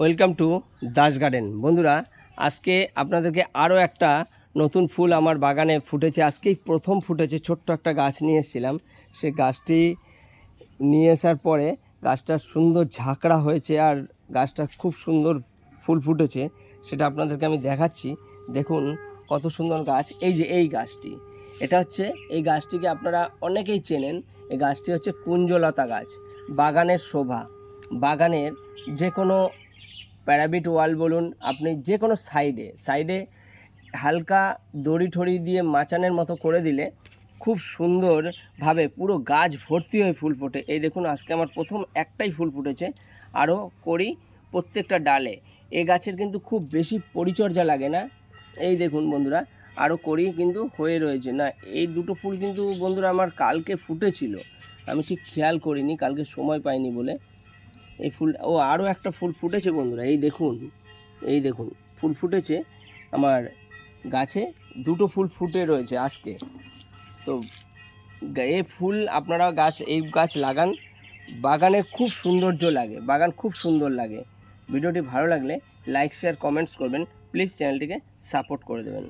Welcome to Das garden. বন্ধুরা, আজকে আপনাদেরকে আরও একটা নতুন ফুল আমার বাগানে ফুটেছে। আজকেই প্রথম ফুটেছে, ছোট্ট একটা গাছ নিয়ে এসেছিলাম। সে গাছটি নিয়ে আসার পরে গাছটা সুন্দর ঝাঁকড়া হয়েছে আর গাছটা খুব সুন্দর ফুল ফুটেছে, সেটা আপনাদেরকে আমি দেখাচ্ছি। দেখুন কত সুন্দর গাছ, এই যে এই গাছটি। এটা হচ্ছে, এই গাছটিকে আপনারা অনেকেই চেনেন, এই গাছটি হচ্ছে কুঞ্জলতা গাছ, বাগানের শোভা। বাগানের যে কোনো প্যারাবিট ওয়াল বলুন, আপনি যে কোনো সাইডে সাইডে হালকা দড়ি ঠড়ি দিয়ে মাচানের মতো করে দিলে খুব সুন্দরভাবে পুরো গাছ ভর্তি হয়ে ফুল ফোটে। এই দেখুন, আজকে আমার প্রথম একটাই ফুল ফুটেছে। আরও করি প্রত্যেকটা ডালে। এ গাছের কিন্তু খুব বেশি পরিচর্যা লাগে না। এই দেখুন বন্ধুরা, আরও করি কিন্তু হয়ে রয়েছে। না, এই দুটো ফুল কিন্তু বন্ধুরা আমার কালকে ফুটেছিল। আমি ঠিক খেয়াল করিনি, কালকে সময় পাইনি বলে। এই ফুল, ও আরও একটা ফুল ফুটেছে বন্ধুরা, এই দেখুন এই দেখুন, ফুল ফুটেছে আমার গাছে, দুটো ফুল ফুটে রয়েছে আজকে। তো এ ফুল আপনারা গাছ, এই গাছ লাগান, বাগানে খুব সৌন্দর্য লাগে, বাগান খুব সুন্দর লাগে। ভিডিওটি ভালো লাগলে লাইক, শেয়ার, কমেন্টস করবেন, প্লিজ চ্যানেলটিকে সাপোর্ট করে দেবেন।